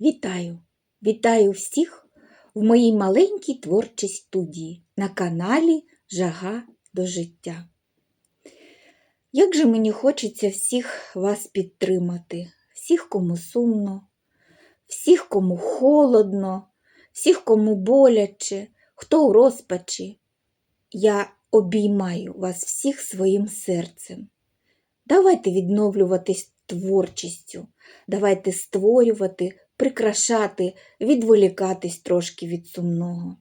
Вітаю! Вітаю всіх в моїй маленькій творчій студії на каналі Жага до життя. Як же мені хочеться всіх вас підтримати, всіх, кому сумно, всіх, кому холодно, всіх, кому боляче, хто у розпачі. Я обіймаю вас всіх своїм серцем. Давайте відновлюватись творчістю, давайте створювати, прикрашати, відволікатись трошки від сумного.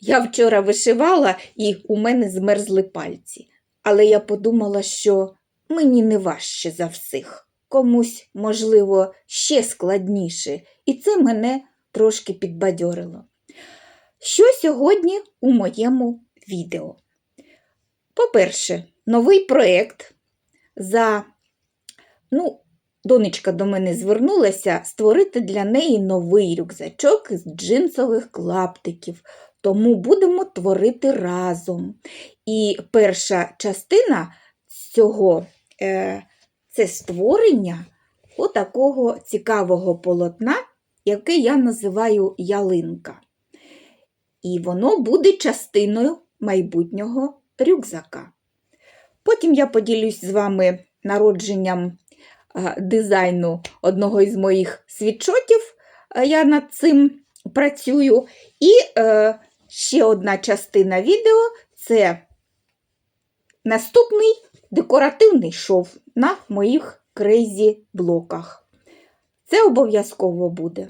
Я вчора вишивала і у мене змерзли пальці, але я подумала, що мені не важче за всіх, комусь, можливо, ще складніше, і це мене трошки підбадьорило. Що сьогодні у моєму відео? По-перше, новий проєкт за, ну, донечка до мене звернулася створити для неї новий рюкзачок з джинсових клаптиків. Тому будемо творити разом. І перша частина цього е, це створення отакого цікавого полотна, яке я називаю ялинка. І воно буде частиною майбутнього рюкзака. Потім я поділюсь з вами народженням дизайну одного із моїх світшотів. Я над цим працюю. І е, ще одна частина відео це наступний декоративний шов на моїх крейзі блоках. Це обов'язково буде.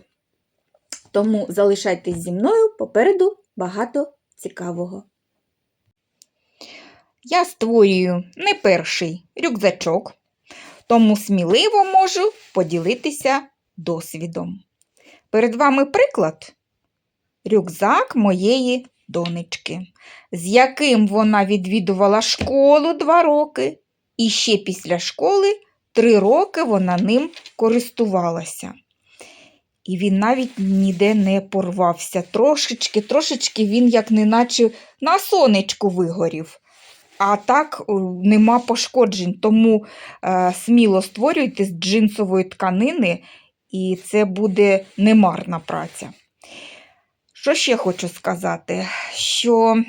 Тому залишайтесь зі мною попереду багато цікавого. Я створюю не перший рюкзачок, тому сміливо можу поділитися досвідом. Перед вами приклад рюкзак моєї донечки, з яким вона відвідувала школу два роки, і ще після школи три роки вона ним користувалася. І він навіть ніде не порвався. Трошечки, трошечки він, як неначе на сонечку вигорів. А так нема пошкоджень, тому е, сміло створюйте з джинсової тканини, і це буде немарна праця. Що ще хочу сказати? Що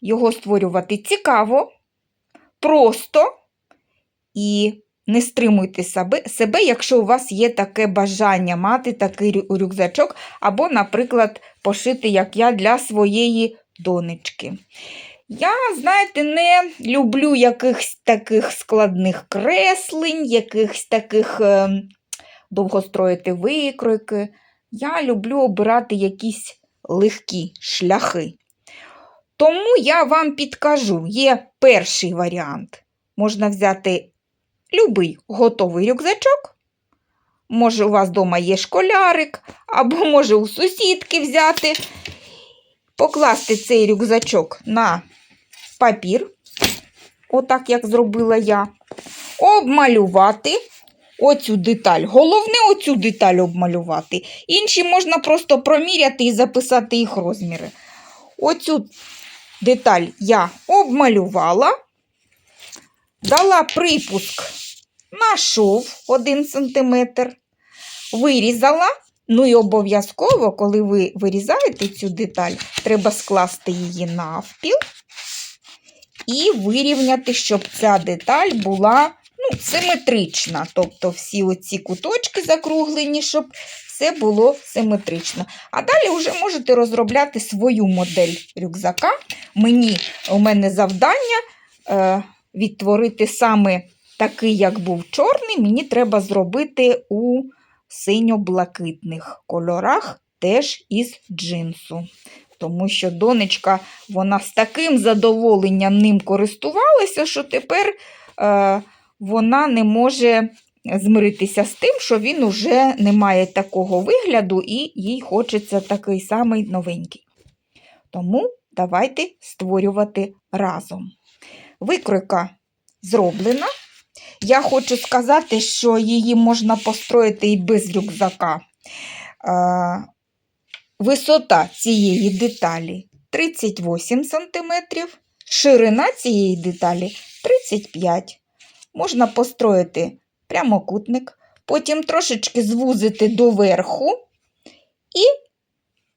його створювати цікаво, просто і не стримуйте себе, якщо у вас є таке бажання мати такий рюкзачок, або, наприклад, пошити, як я, для своєї донечки. Я, знаєте, не люблю якихось таких складних креслень, якихось таких е, довгостроїти викройки. Я люблю обирати якісь легкі шляхи. Тому я вам підкажу: є перший варіант. Можна взяти любий готовий рюкзачок. Може, у вас вдома є школярик, або може у сусідки взяти, покласти цей рюкзачок на папір, отак, як зробила я, обмалювати оцю деталь. Головне оцю деталь обмалювати. Інші можна просто проміряти і записати їх розміри. Оцю деталь я обмалювала, дала припуск на шов 1 см, вирізала. Ну і обов'язково, коли ви вирізаєте цю деталь, треба скласти її навпіл і вирівняти, щоб ця деталь була ну, симетрична. Тобто всі оці куточки закруглені, щоб все було симетрично. А далі вже можете розробляти свою модель рюкзака. Мені, У мене завдання е, відтворити саме такий, як був чорний, мені треба зробити у синьо-блакитних кольорах, теж із джинсу. Тому що донечка вона з таким задоволенням ним користувалася, що тепер е, вона не може змиритися з тим, що він уже не має такого вигляду, і їй хочеться такий самий новенький. Тому давайте створювати разом. Викройка зроблена. Я хочу сказати, що її можна построїти і без рюкзака. Е, Висота цієї деталі 38 см, ширина цієї деталі 35 Можна построїти прямокутник, потім трошечки звузити доверху і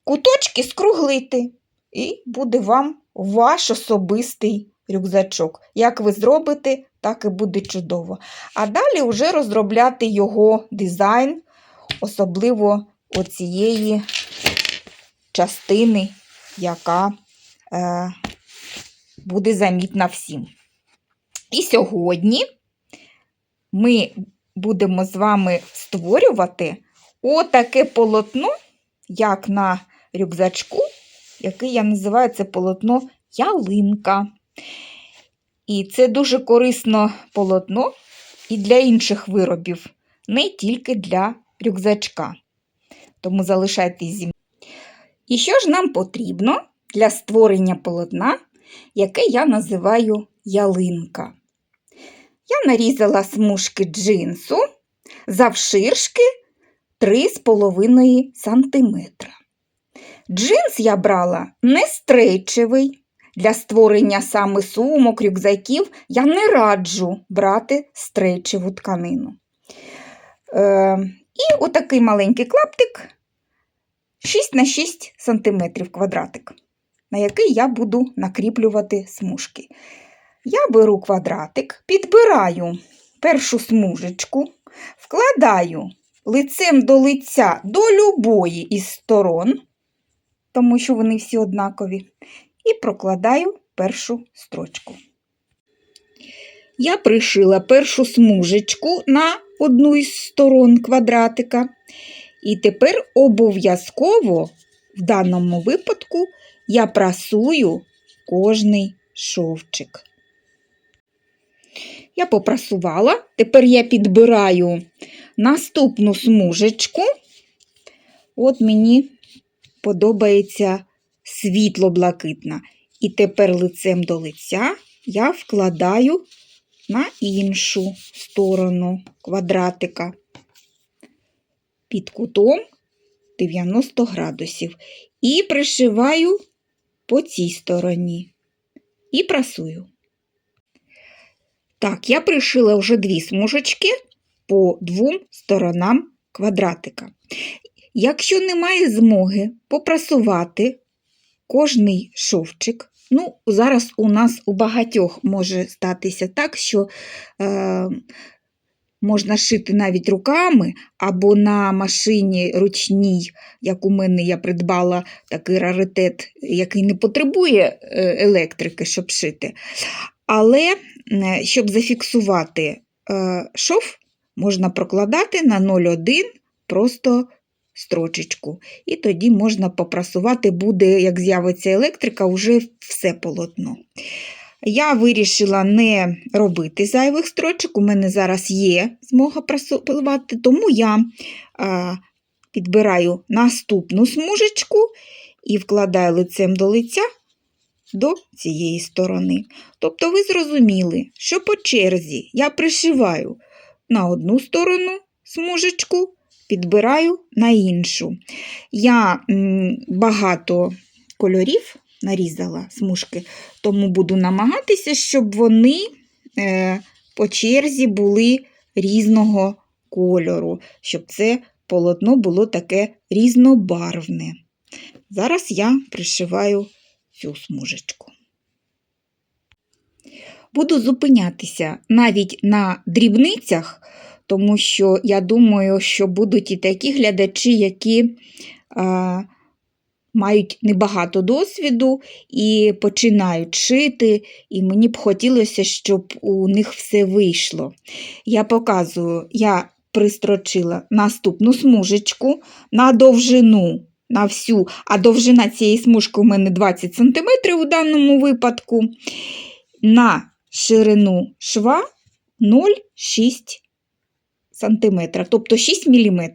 куточки скруглити. І буде вам ваш особистий рюкзачок. Як ви зробите, так і буде чудово. А далі вже розробляти його дизайн, особливо оцієї частини, яка е, буде замітна всім. І сьогодні ми будемо з вами створювати отаке полотно, як на рюкзачку, яке я називаю це полотно ялинка. І це дуже корисно полотно і для інших виробів, не тільки для рюкзачка. Тому залишайтесь зі мною. І що ж нам потрібно для створення полотна, яке я називаю ялинка? Я нарізала смужки джинсу завширшки 3,5 см. Джинс я брала не стрейчевий. Для створення саме сумок, рюкзаків я не раджу брати стрейчеву тканину. Е, і отакий маленький клаптик 6 на 6 см квадратик, на який я буду накріплювати смужки. Я беру квадратик, підбираю першу смужечку, вкладаю лицем до лиця до любої із сторон, тому що вони всі однакові, і прокладаю першу строчку. Я пришила першу смужечку на одну із сторон квадратика. І тепер обов'язково в даному випадку я прасую кожний шовчик. Я попрасувала, тепер я підбираю наступну смужечку. От мені подобається світло-блакитна. І тепер лицем до лиця я вкладаю на іншу сторону квадратика під кутом 90 градусів. І пришиваю по цій стороні. І прасую. Так, я пришила вже дві смужечки по двом сторонам квадратика. Якщо немає змоги попрасувати кожний шовчик, ну, зараз у нас у багатьох може статися так, що е, можна шити навіть руками або на машині ручній, як у мене я придбала такий раритет, який не потребує е, електрики, щоб шити. Але щоб зафіксувати е, шов, можна прокладати на 0,1 просто строчечку. І тоді можна попрасувати, буде, як з'явиться електрика, вже все полотно. Я вирішила не робити зайвих строчок, у мене зараз є змога прасувати, тому я а, підбираю наступну смужечку і вкладаю лицем до лиця до цієї сторони. Тобто ви зрозуміли, що по черзі я пришиваю на одну сторону смужечку, підбираю на іншу. Я багато кольорів нарізала смужки, тому буду намагатися, щоб вони е, по черзі були різного кольору, щоб це полотно було таке різнобарвне. Зараз я пришиваю цю смужечку. Буду зупинятися навіть на дрібницях, тому що я думаю, що будуть і такі глядачі, які а, мають небагато досвіду і починають шити, і мені б хотілося, щоб у них все вийшло. Я показую, я пристрочила наступну смужечку на довжину. На всю, а довжина цієї смужки у мене 20 см у даному випадку. На ширину шва 0,6 см, тобто 6 мм.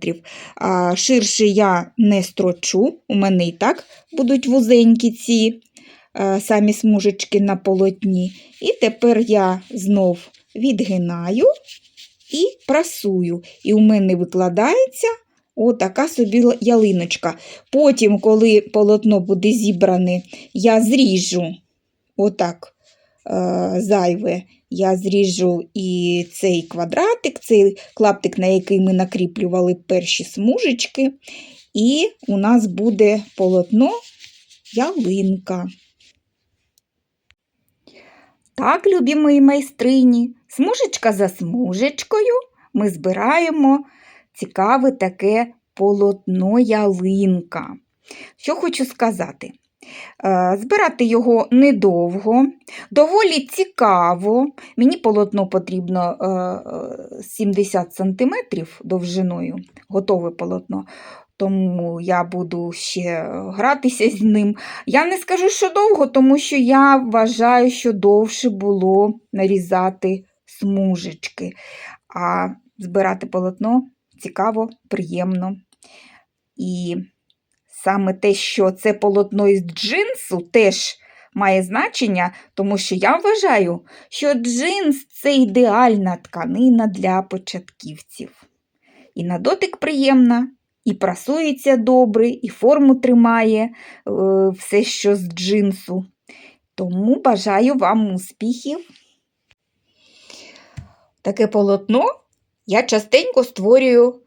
Ширше я не строчу, у мене і так будуть вузенькі ці самі смужечки на полотні. І тепер я знов відгинаю і прасую. І у мене викладається отака собі ялиночка. Потім, коли полотно буде зібране, я зріжу отак е, зайве я зріжу і цей квадратик, цей клаптик, на який ми накріплювали перші смужечки, і у нас буде полотно ялинка. Так, любі мої майстрині, смужечка за смужечкою ми збираємо цікаве таке полотно ялинка. Що хочу сказати? Е, Збирати його недовго, доволі цікаво. Мені полотно потрібно е, е, 70 см довжиною, готове полотно, тому я буду ще гратися з ним. Я не скажу, що довго, тому що я вважаю, що довше було нарізати смужечки. А збирати полотно цікаво, приємно. І саме те, що це полотно із джинсу, теж має значення, тому що я вважаю, що джинс це ідеальна тканина для початківців. І на дотик приємна, і прасується добре, і форму тримає е, все, що з джинсу. Тому бажаю вам успіхів. Таке полотно я частенько створюю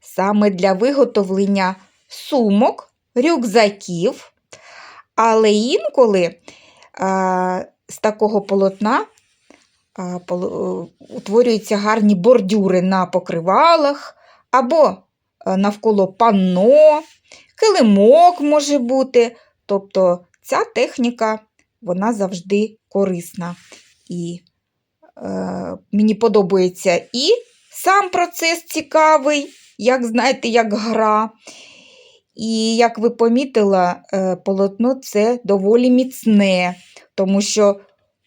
саме для виготовлення сумок, рюкзаків, але інколи а, з такого полотна а, е, утворюються гарні бордюри на покривалах або е, навколо панно, килимок може бути. Тобто ця техніка вона завжди корисна. І е, мені подобається і сам процес цікавий, як знаєте, як гра. І як ви помітила, е, полотно це доволі міцне, тому що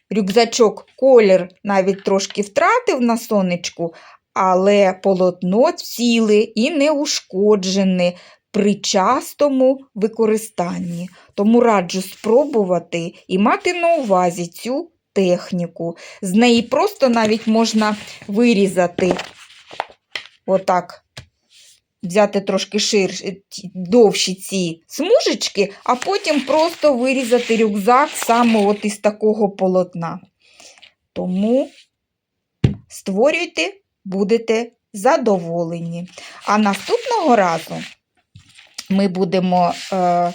рюкзачок колір навіть трошки втратив на сонечку, але полотно ціле і неушкоджене при частому використанні. Тому раджу спробувати і мати на увазі цю техніку. З неї просто навіть можна вирізати отак взяти трошки ширше, довші ці смужечки, а потім просто вирізати рюкзак саме от із такого полотна. Тому створюйте, будете задоволені. А наступного разу ми будемо е,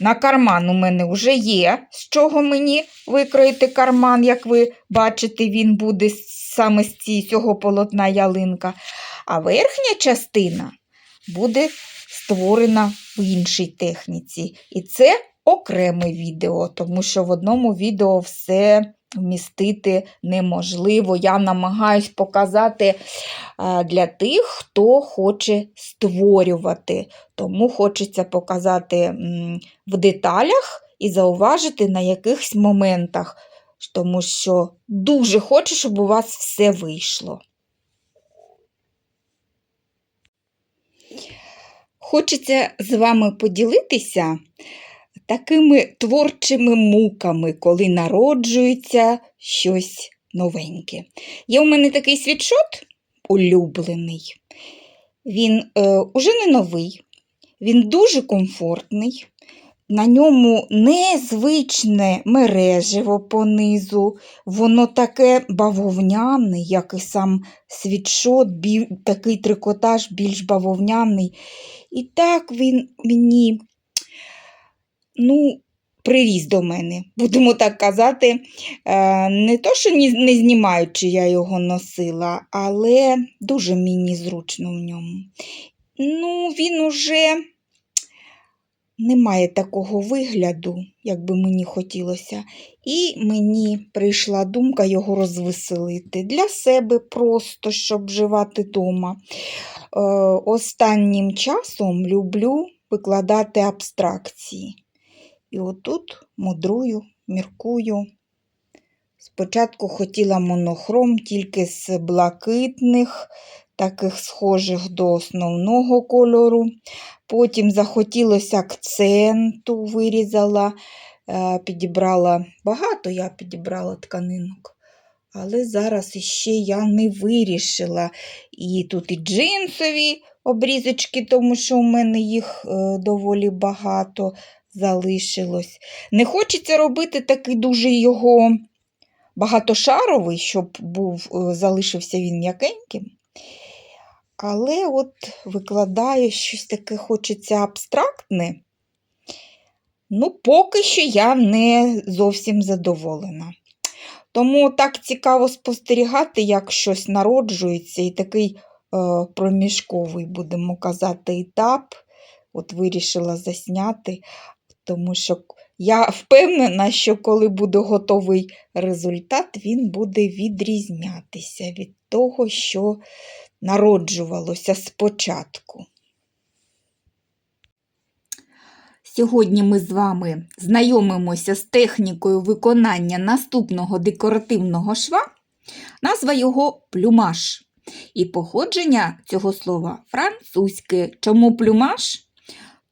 на карман. У мене вже є, з чого мені викроїти карман, як ви бачите, він буде саме з цього полотна ялинка. А верхня частина буде створена в іншій техніці. І це окреме відео, тому що в одному відео все вмістити неможливо. Я намагаюсь показати для тих, хто хоче створювати. Тому хочеться показати в деталях і зауважити на якихось моментах, тому що дуже хочу, щоб у вас все вийшло. Хочеться з вами поділитися такими творчими муками, коли народжується щось новеньке. Є у мене такий світшот улюблений. Він е, уже не новий, він дуже комфортний. На ньому незвичне мережево понизу, воно таке бавовняне, як і сам світшот, бі- такий трикотаж більш бавовняний. І так він мені, ну, приріс до мене, будемо так казати. Е, Не то, що не знімаючи я його носила, але дуже мені зручно в ньому. Ну, він уже не має такого вигляду, як би мені хотілося. І мені прийшла думка його розвеселити для себе просто, щоб вживати вдома. Е, останнім часом люблю викладати абстракції. І отут мудрую, міркую. Спочатку хотіла монохром тільки з блакитних, таких схожих до основного кольору. Потім захотілося акценту, вирізала, е, підібрала багато я підібрала тканинок. Але зараз іще я не вирішила. І тут і джинсові обрізочки, тому що у мене їх е, доволі багато залишилось. Не хочеться робити такий дуже його багатошаровий, щоб був, е, залишився він м'якеньким. Але от викладаю щось таке хочеться абстрактне. Ну, поки що я не зовсім задоволена. Тому так цікаво спостерігати, як щось народжується, і такий е, проміжковий, будемо казати, етап. От вирішила засняти, тому що я впевнена, що коли буде готовий результат, він буде відрізнятися від того, що народжувалося спочатку. Сьогодні ми з вами знайомимося з технікою виконання наступного декоративного шва. Назва його плюмаж. І походження цього слова французьке. Чому плюмаж?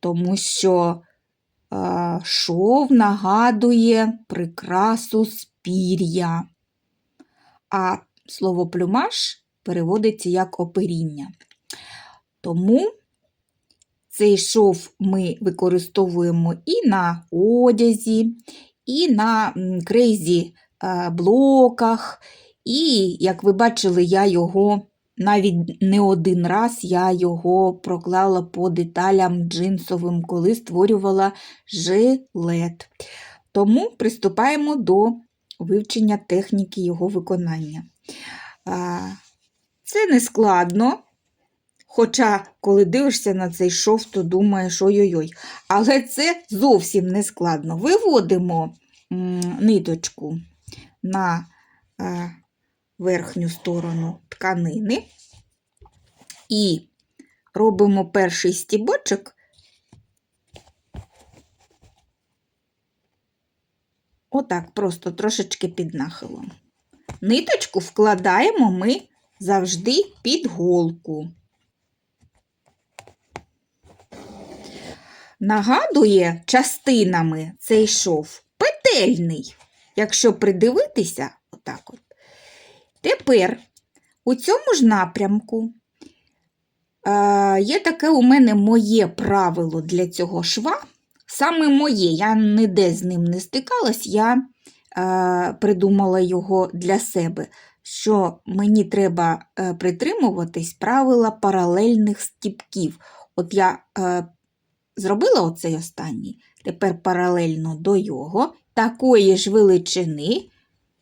Тому що е, шов нагадує прикрасу з пір'я. А слово плюмаж переводиться як оперіння. Тому цей шов ми використовуємо і на одязі, і на крейзі е, блоках. І, як ви бачили, я його навіть не один раз я його проклала по деталям джинсовим, коли створювала жилет. Тому приступаємо до вивчення техніки його виконання. Це не складно. Хоча, коли дивишся на цей шов, то думаєш ой-ой-ой. Але це зовсім не складно. Виводимо ниточку на е, верхню сторону тканини і робимо перший стібочок. Отак, просто трошечки під нахилом. Ниточку вкладаємо ми завжди під голку. Нагадує частинами цей шов петельний, якщо придивитися, отак от. Тепер у цьому ж напрямку е, є таке у мене моє правило для цього шва. Саме моє, я ніде з ним не стикалась, я е, придумала його для себе, що мені треба е, притримуватись правила паралельних стіпків. От я е, зробила оцей останній, тепер паралельно до його, такої ж величини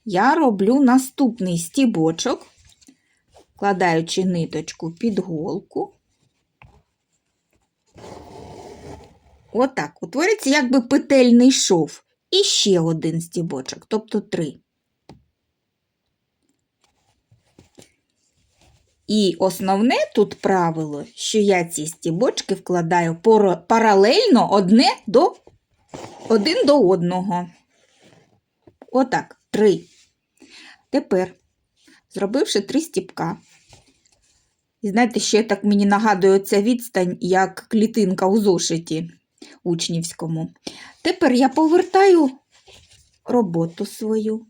я роблю наступний стібочок, вкладаючи ниточку під голку. Отак, утвориться якби петельний шов. І ще один стібочок, тобто три. І основне тут правило, що я ці стібочки вкладаю паралельно одне до, один до одного. Отак, три. Тепер, зробивши три стібка, і знаєте, ще так мені нагадує ця відстань, як клітинка у зошиті учнівському. Тепер я повертаю роботу свою.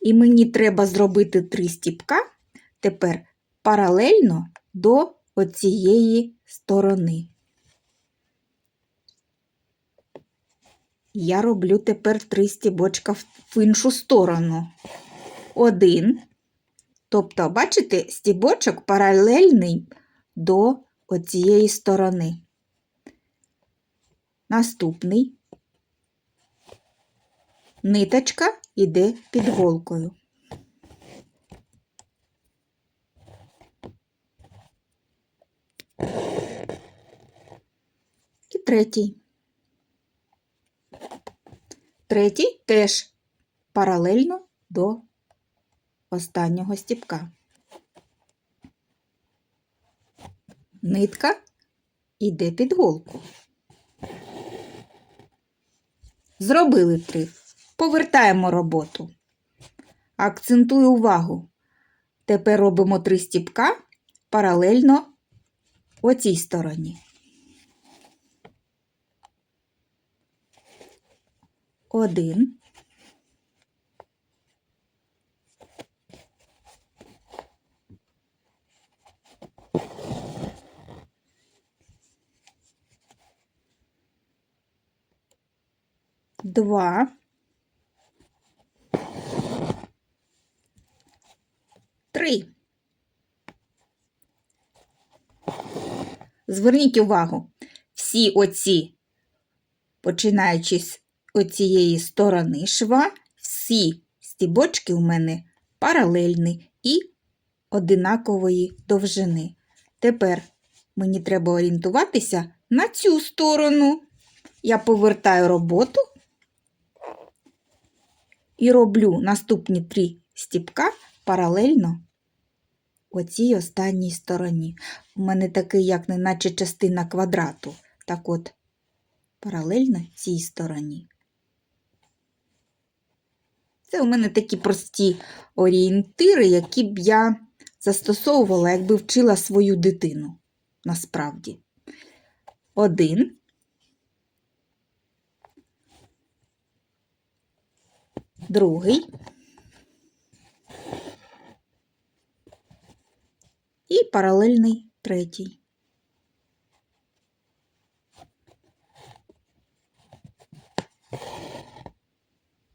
І мені треба зробити три стібка тепер паралельно до оцієї сторони. Я роблю тепер три стібочка в- іншу сторону. Один. Тобто, бачите, стібочок паралельний до оцієї сторони. Наступний. Ниточка йде під голкою. Третій. Третій теж паралельно до останнього стіпка. Нитка йде під голку. Зробили три. Повертаємо роботу. Акцентую увагу. Тепер робимо три стіпка паралельно оцій стороні. Один. Два. Три. Зверніть увагу, всі оці, починаючись оцієї сторони шва, всі стібочки у мене паралельні і одинакової довжини. Тепер мені треба орієнтуватися на цю сторону. Я повертаю роботу і роблю наступні три стіпка паралельно оцій останній стороні. У мене такий, як неначе частина квадрату. Так от, паралельно цій стороні. Це у мене такі прості орієнтири, які б я застосовувала, якби вчила свою дитину. Насправді. Один. Другий. І паралельний третій.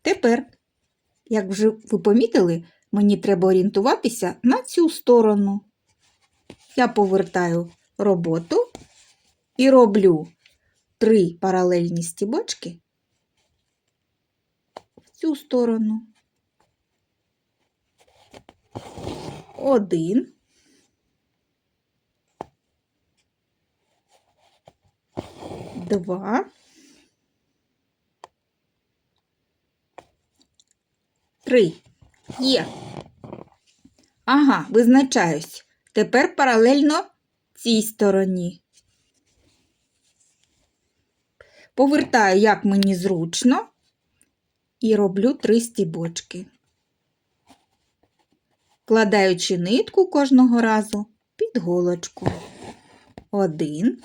Тепер, як вже ви помітили, мені треба орієнтуватися на цю сторону. Я повертаю роботу і роблю три паралельні стібочки в цю сторону. Один. Два. Три. Є. Ага, визначаюсь. Тепер паралельно цій стороні. Повертаю, як мені зручно, і роблю три стібочки, вкладаючи нитку кожного разу під голочку. Один.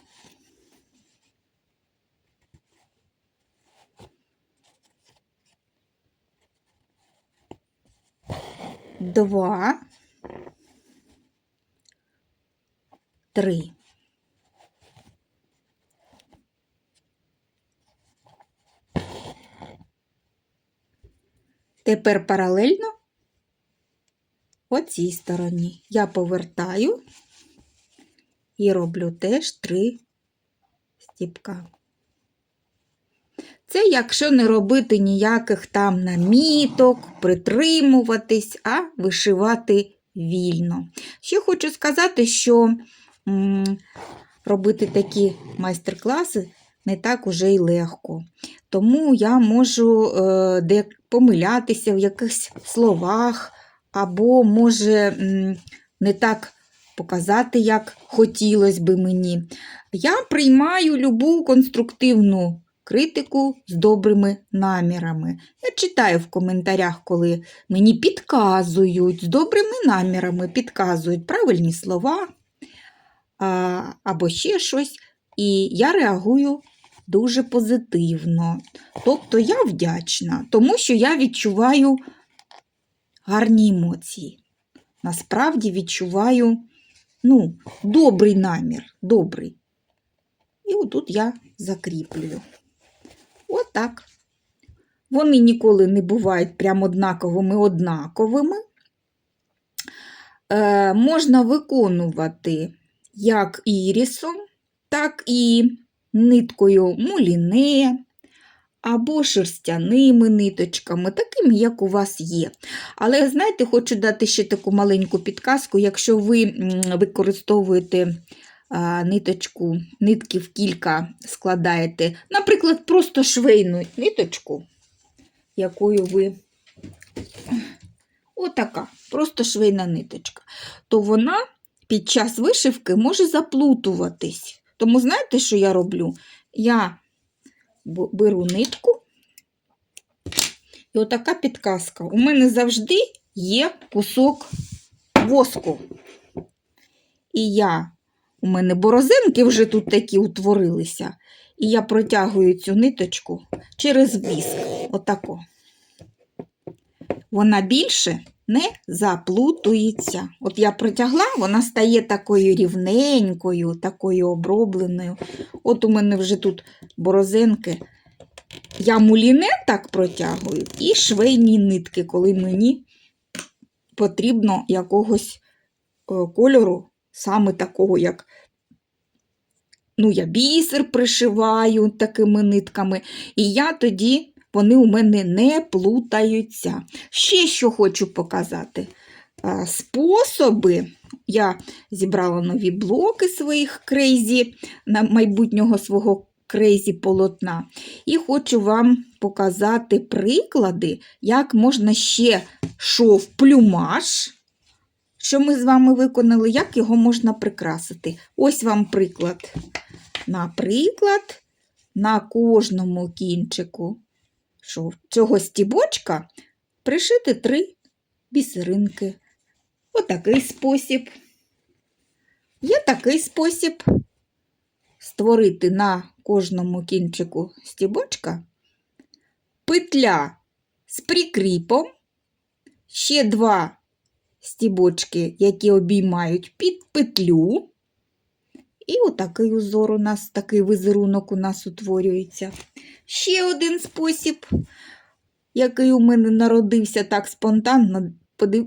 Два. Три. Тепер паралельно оцій стороні. Я повертаю і роблю теж три стіпка. Це якщо не робити ніяких там наміток, притримуватись, а вишивати вільно. Ще хочу сказати, що м, робити такі майстер-класи не так уже й легко. Тому я можу е, де помилятися в якихось словах, або, може, м, не так показати, як хотілося би мені. Я приймаю любу конструктивну критику з добрими намірами. Я читаю в коментарях, коли мені підказують, з добрими намірами підказують правильні слова а, або ще щось. І я реагую дуже позитивно. Тобто я вдячна, тому що я відчуваю гарні емоції. Насправді відчуваю ну, добрий намір, добрий. І отут я закріплюю. Отак. Вони ніколи не бувають прям однаковими однаковими. Е, Можна виконувати як ірісом, так і ниткою муліне або шерстяними ниточками, такими, як у вас є. Але, знаєте, хочу дати ще таку маленьку підказку, якщо ви використовуєте ниточку, нитки в кілька складаєте, наприклад, просто швейну ниточку, якою ви отака, просто швейна ниточка, то вона під час вишивки може заплутуватись. Тому знаєте, що я роблю? Я беру нитку, і отака підказка. У мене завжди є кусок воску. І я, у мене борозинки вже тут такі утворилися. І я протягую цю ниточку через віск. Отако. Вона більше не заплутується. От я протягла, вона стає такою рівненькою, такою обробленою. От у мене вже тут борозинки. Я муліне так протягую і швейні нитки, коли мені потрібно якогось е, кольору, саме такого, як ну, я бісер пришиваю такими нитками, і я тоді вони у мене не плутаються. Ще що хочу показати. Способи. Я зібрала нові блоки своїх крейзі на майбутнього свого крейзі полотна. І хочу вам показати приклади, як можна ще шов плюмаж, що ми з вами виконали, як його можна прикрасити. Ось вам приклад. Наприклад, на кожному кінчику цього стібочка пришити три бісеринки. Отакий спосіб. Є такий спосіб створити на кожному кінчику стібочка петля з прикріпом, ще два стібочки, які обіймають під петлю. І отакий узор у нас, такий візерунок у нас утворюється. Ще один спосіб, який у мене народився так спонтанно.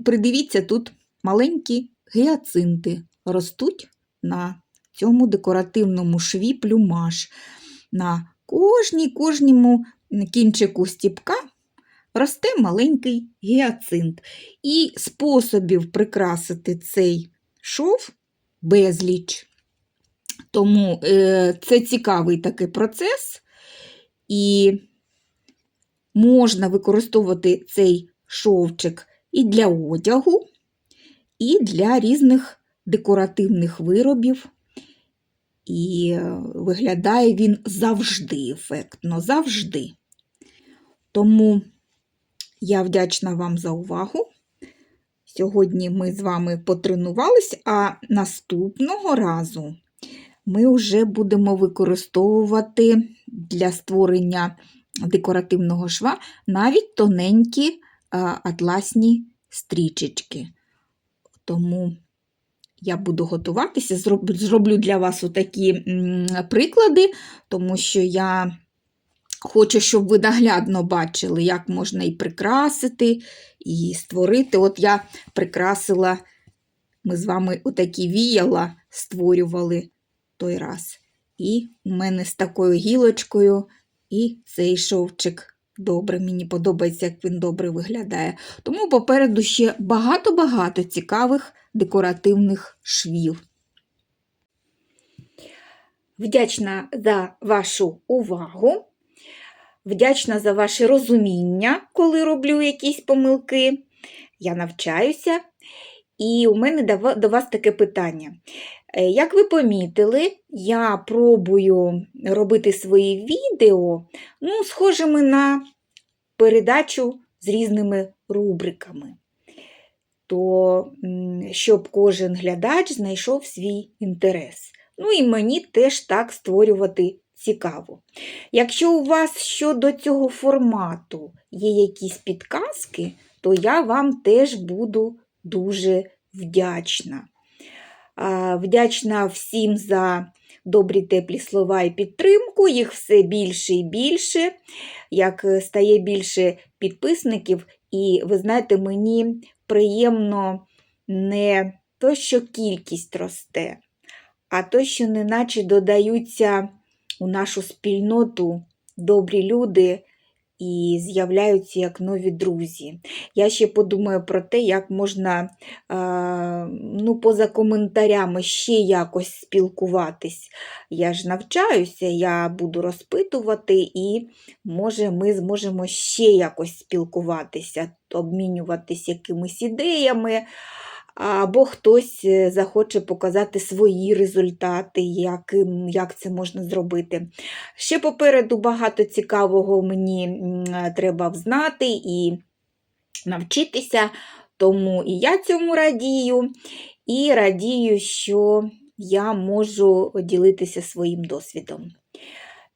Придивіться, тут маленькі гіацинти ростуть на цьому декоративному шві плюмаж. На кожній кожному кінчику стіпка росте маленький гіацинт. І способів прикрасити цей шов безліч. Тому е, це цікавий такий процес, і можна використовувати цей шовчик і для одягу, і для різних декоративних виробів. І е, виглядає він завжди ефектно, завжди. Тому я вдячна вам за увагу. Сьогодні ми з вами потренувались, а наступного разу ми вже будемо використовувати для створення декоративного шва навіть тоненькі атласні стрічечки. Тому я буду готуватися, зроблю для вас отакі приклади, тому що я хочу, щоб ви наглядно бачили, як можна і прикрасити, і створити. От я прикрасила, ми з вами отакі віяла створювали той раз. І у мене з такою гілочкою і цей шовчик. Добре, мені подобається, як він добре виглядає. Тому попереду ще багато-багато цікавих декоративних швів. Вдячна за вашу увагу. Вдячна за ваше розуміння, коли роблю якісь помилки. Я навчаюся. І у мене до вас таке питання. Е, Як ви помітили, я пробую робити свої відео ну, схожими на передачу з різними рубриками. То, щоб кожен глядач знайшов свій інтерес. Ну і мені теж так створювати цікаво. Якщо у вас щодо цього формату є якісь підказки, то я вам теж буду дуже вдячна. Вдячна всім за добрі теплі слова і підтримку. Їх все більше і більше. Як е, стає більше підписників, і ви знаєте, мені приємно не то, що кількість росте, а то, що неначе додаються у нашу спільноту добрі люди і з'являються як нові друзі. Я ще подумаю про те, як можна а, ну, поза коментарями ще якось спілкуватись. Я ж навчаюся, я буду розпитувати, і може ми зможемо ще якось спілкуватися, обмінюватись якимись ідеями. Або хтось е, захоче показати свої результати, як, як це можна зробити. Ще попереду багато цікавого мені треба взнати і навчитися, тому і я цьому радію, і радію, що я можу ділитися своїм досвідом.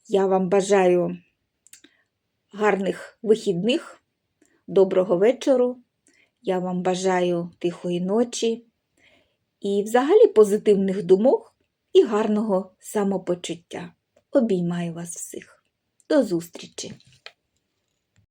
Я вам бажаю гарних вихідних, доброго вечору. Я вам бажаю тихої ночі і взагалі позитивних думок і гарного самопочуття. Обіймаю вас всіх. До зустрічі!